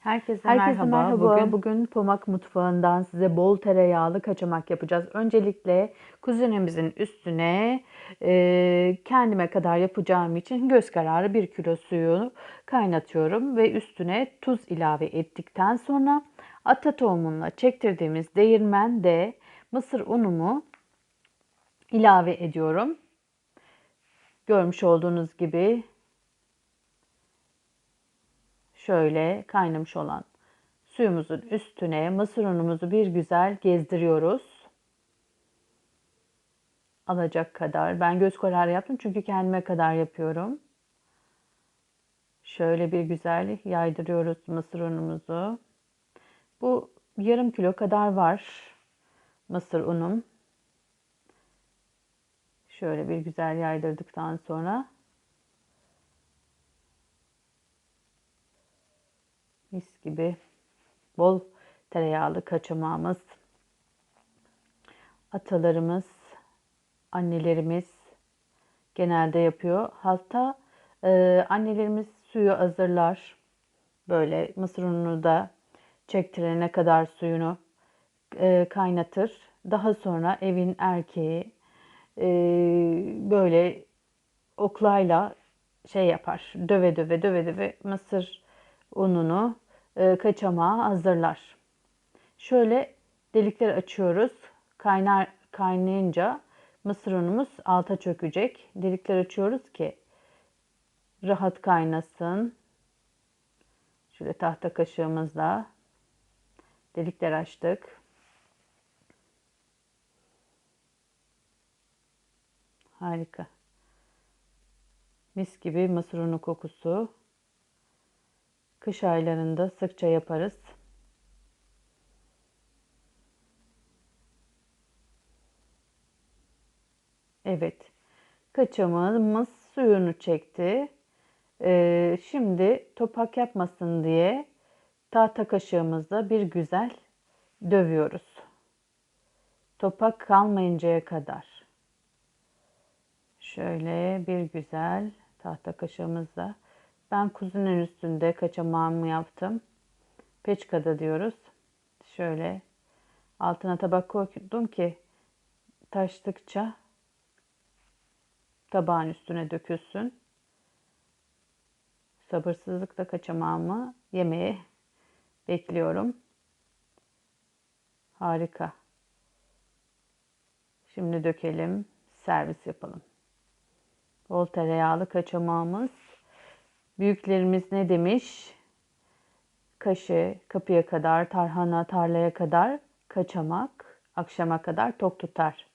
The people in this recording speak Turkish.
Herkese, Herkese merhaba. merhaba. Bugün Bugün, Pomak Mutfağı'ndan size bol tereyağlı kaçamak yapacağız. Öncelikle kuzinimizin üstüne e, kendime kadar yapacağım için göz kararı 1 kilo suyu kaynatıyorum ve üstüne tuz ilave ettikten sonra ata tohumunla çektirdiğimiz değirmende mısır unumu ilave ediyorum. Görmüş olduğunuz gibi şöyle kaynamış olan suyumuzun üstüne mısır unumuzu bir güzel gezdiriyoruz. Alacak kadar. Ben göz kararı yaptım çünkü kendime kadar yapıyorum. Şöyle bir güzel yaydırıyoruz mısır unumuzu. Bu yarım kilo kadar var mısır unum. Şöyle bir güzel yaydırdıktan sonra mis gibi bol tereyağlı kaçamağımız, atalarımız, annelerimiz genelde yapıyor. Hatta e, annelerimiz suyu hazırlar. Böyle mısır ununu da çektirene kadar suyunu e, kaynatır. Daha sonra evin erkeği e, böyle oklayla şey yapar. Döve döve döve döve mısır ununu e, kaçamağa hazırlar. Şöyle delikler açıyoruz. Kaynar kaynayınca mısır unumuz alta çökecek. Delikler açıyoruz ki rahat kaynasın. Şöyle tahta kaşığımızla delikler açtık. Harika. Mis gibi mısır unu kokusu. Kış aylarında sıkça yaparız. Evet. Kaçamağımız suyunu çekti. Ee, şimdi topak yapmasın diye tahta kaşığımızla bir güzel dövüyoruz. Topak kalmayıncaya kadar. Şöyle bir güzel tahta kaşığımızla ben kuzunun üstünde kaçamağımı yaptım. Peçkada diyoruz. Şöyle altına tabak koydum ki taştıkça tabağın üstüne dökülsün. Sabırsızlıkla kaçamağımı yemeye bekliyorum. Harika. Şimdi dökelim, servis yapalım. Bol tereyağlı kaçamağımız Büyüklerimiz ne demiş? Kaşı kapıya kadar, tarhana tarlaya kadar, kaçamak akşama kadar tok tutar.